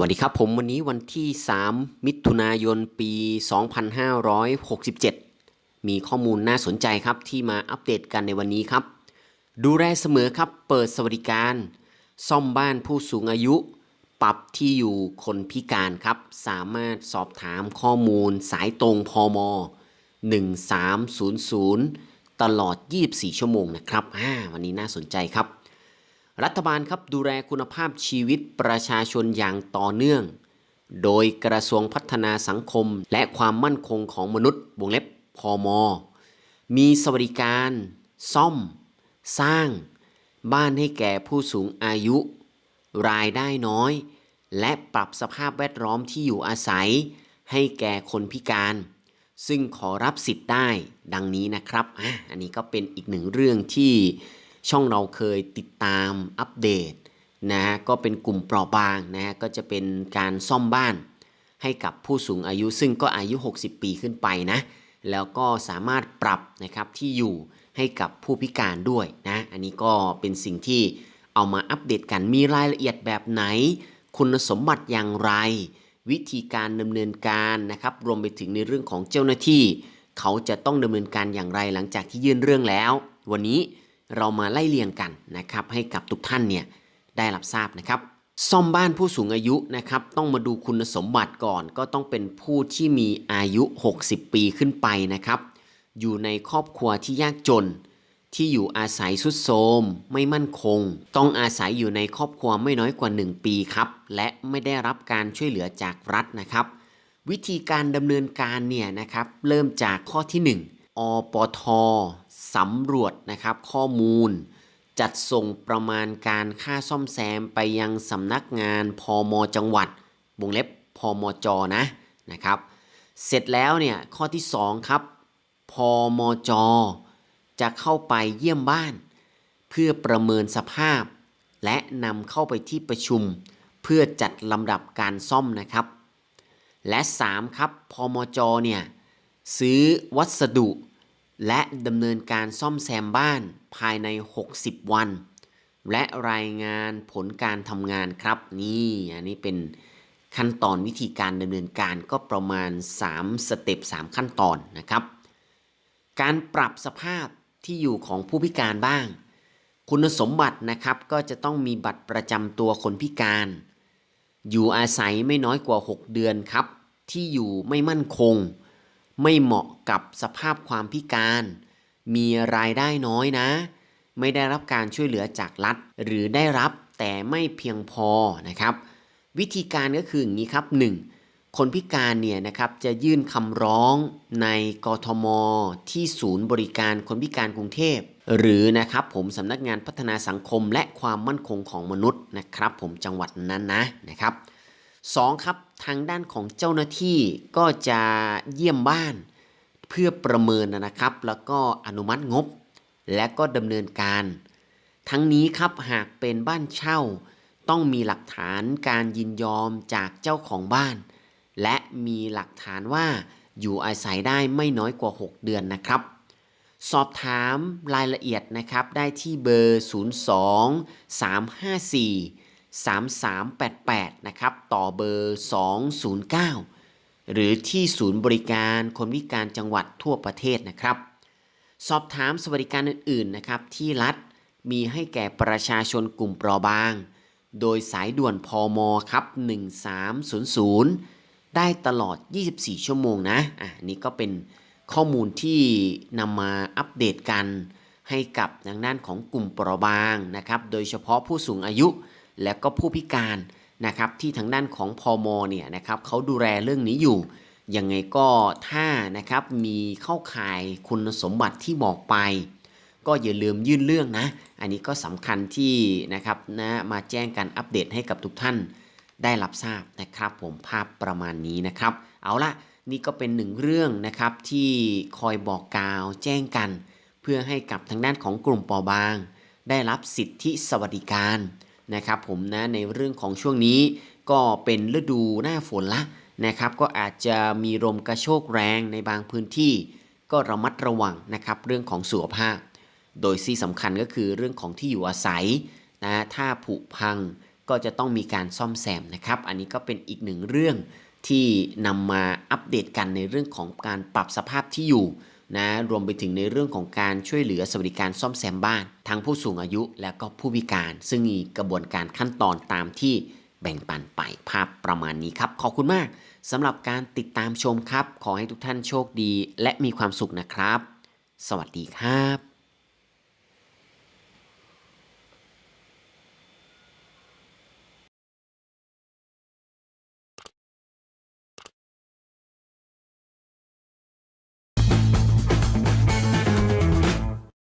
วัสดีครับผมวันนี้วันที่ 3 มิถุนายนปี 2567 มีข้อมูลน่าสนใจครับที่มาอัปเดตกันในวันนี้ครับ ดูแลเสมอครับเปิดสวัสดิการ ซ่อมบ้านผู้สูงอายุ ปรับที่อยู่คนพิการครับ สามารถสอบถามข้อมูลสายตรงพม1300 ตลอด 24 ชั่วโมงนะครับวันนี้น่าสนใจครับ รัฐบาลครับดูแลคุณภาพชีวิตประชาชนอย่างต่อเนื่อง โดยกระทรวงพัฒนาสังคมและความมั่นคงของมนุษย์วงเล็บพอมมีสวัสดิการ ซ่อม สร้าง บ้านให้แก่ผู้สูงอายุ รายได้น้อย และปรับสภาพแวดล้อมที่อยู่อาศัย ให้แก่คนพิการ ซึ่งขอรับสิทธิ์ได้ดังนี้นะครับอะอันนี้ก็เป็นอีกหนึ่งเรื่องที่ ช่องเราเคยติดตามอัปเดตนะฮะก็เป็นกลุ่มเปราะบางนะฮะก็จะเป็นการซ่อมบ้านให้กับผู้สูงอายุซึ่งก็อายุ 60 ปีขึ้นไปนะ แล้วก็สามารถปรับนะครับที่อยู่ให้กับผู้พิการด้วยนะ อันนี้ก็เป็นสิ่งที่เอามาอัปเดตกัน มีรายละเอียดแบบไหน คุณสมบัติอย่างไร วิธีการดำเนินการนะครับ รวมไปถึงในเรื่องของเจ้าหน้าที่ เขาจะต้องดำเนินการอย่างไรหลังจากที่ยื่นเรื่องแล้ว วันนี้ เรามาไล่เรียงกันนะครับให้กับทุกท่านเนี่ยได้รับทราบนะครับ ซ่อมบ้านผู้สูงอายุนะครับต้องมาดูคุณสมบัติก่อน ก็ต้องเป็นผู้ที่มีอายุ 60 ปีขึ้นไปนะครับ อยู่ในครอบครัวที่ยากจน ที่อยู่อาศัยสุดโทรมไม่มั่นคง ต้องอาศัยอยู่ในครอบครัวไม่น้อยกว่า 1 ปีครับ และไม่ได้รับการช่วยเหลือจากรัฐนะครับ วิธีการดำเนินการเนี่ยนะครับเริ่มจากข้อที่ 1 อปทสำรวจนะครับข้อมูล จัดส่งประมาณการค่าซ่อมแซมไปยังสำนักงานพอมจังหวัดวงเล็บพอมจนะนะครับ เสร็จแล้วเนี่ยข้อที่ 2 ครับพอมจจะเข้าไปเยี่ยมบ้าน เพื่อประเมินสภาพ และนำเข้าไปที่ประชุม เพื่อจัดลำดับการซ่อมนะครับ และ 3 ครับพมจเนี่ย ซื้อวัสดุ และดำเนินการซ่อมแซมบ้านภายใน 60 วัน และรายงานผลการทำงานครับ นี่อันนี้เป็นขั้นตอนวิธีการดำเนินการก็ประมาณ 3 สเต็ป3 ขั้นตอนนะครับ การปรับสภาพที่อยู่ของผู้พิการบ้าง คุณสมบัตินะครับก็จะต้องมีบัตรประจำตัวคนพิการ อยู่อาศัยไม่น้อยกว่า 6 เดือนครับ ที่อยู่ไม่มั่นคง ไม่เหมาะกับสภาพความพิการ มีรายได้น้อยนะ ไม่ได้รับการช่วยเหลือจากรัฐ หรือได้รับแต่ไม่เพียงพอนะครับ วิธีการก็คืออย่างนี้ครับ 1. คนพิการเนี่ยนะครับจะยื่นคำร้องในกทม ที่ศูนย์บริการคนพิการกรุงเทพ หรือนะครับผมสำนักงานพัฒนาสังคมและความมั่นคงของมนุษย์นะครับ ผมจังหวัดนั้นนะนะครับ 2. ครับ ทางด้านของเจ้าหน้าที่ก็จะเยี่ยมบ้าน เพื่อประเมินนะครับ แล้วก็อนุมัติงบ และก็ดำเนินการ ทั้งนี้ครับหากเป็นบ้านเช่า ต้องมีหลักฐานการยินยอมจากเจ้าของบ้าน และมีหลักฐานว่าอยู่อาศัยได้ไม่น้อยกว่า 6 เดือนนะครับ สอบถามรายละเอียดนะครับได้ที่เบอร์ 02 354 3388 นะครับ ต่อเบอร์ 209 หรือที่ศูนย์บริการคนพิการจังหวัดทั่วประเทศนะครับ สอบถามสวัสดิการอื่น ๆ นะครับ ที่รัฐมีให้แก่ประชาชนกลุ่มเปราะบาง โดยสายด่วนพอมครับ 1300 ได้ตลอด 24 ชั่วโมงนะอะนี่ก็เป็นข้อมูลที่นำมาอัปเดตกันให้กับทางด้านของกลุ่มเปราะบางนะครับ โดยเฉพาะผู้สูงอายุ และก็ผู้พิการนะครับที่ทางด้านของพอมเนี่ยนะครับเขาดูแลเรื่องนี้อยู่ยังไงก็ถ้านะครับมีเข้าข่ายคุณสมบัติที่บอกไป ก็อย่าลืมยื่นเรื่องนะ อันนี้ก็สำคัญที่นะครับนะมาแจ้งการอัปเดตให้กับทุกท่านได้รับทราบนะครับ ผมภาพประมาณนี้นะครับ เอาละนี่ก็เป็นหนึ่งเรื่องนะครับที่คอยบอกกล่าวแจ้งกัน เพื่อให้กับทางด้านของกลุ่มปราะบาง ได้รับสิทธิสวัสดิการ นะครับผมนะในเรื่องของช่วงนี้ก็เป็นฤดูหน้าฝนละนะครับ ก็อาจจะมีลมกระโชกแรงในบางพื้นที่ ก็ระมัดระวังนะครับเรื่องของสุขภาพ โดยที่สำคัญก็คือเรื่องของที่อยู่อาศัยนะถ้าผุพังก็จะต้องมีการซ่อมแซมนะครับ อันนี้ก็เป็นอีกหนึ่งเรื่องที่นำมาอัปเดตกันในเรื่องของการปรับสภาพที่อยู่ นะรวมไปถึงในเรื่องของการช่วยเหลือสวัสดิการซ่อมแซมบ้าน ทั้งผู้สูงอายุและก็ผู้พิการ ซึ่งมีกระบวนการขั้นตอนตามที่แบ่งปันไปภาพประมาณนี้ครับ ขอบคุณมากสำหรับการติดตามชมครับ ขอให้ทุกท่านโชคดีและมีความสุขนะครับ สวัสดีครับ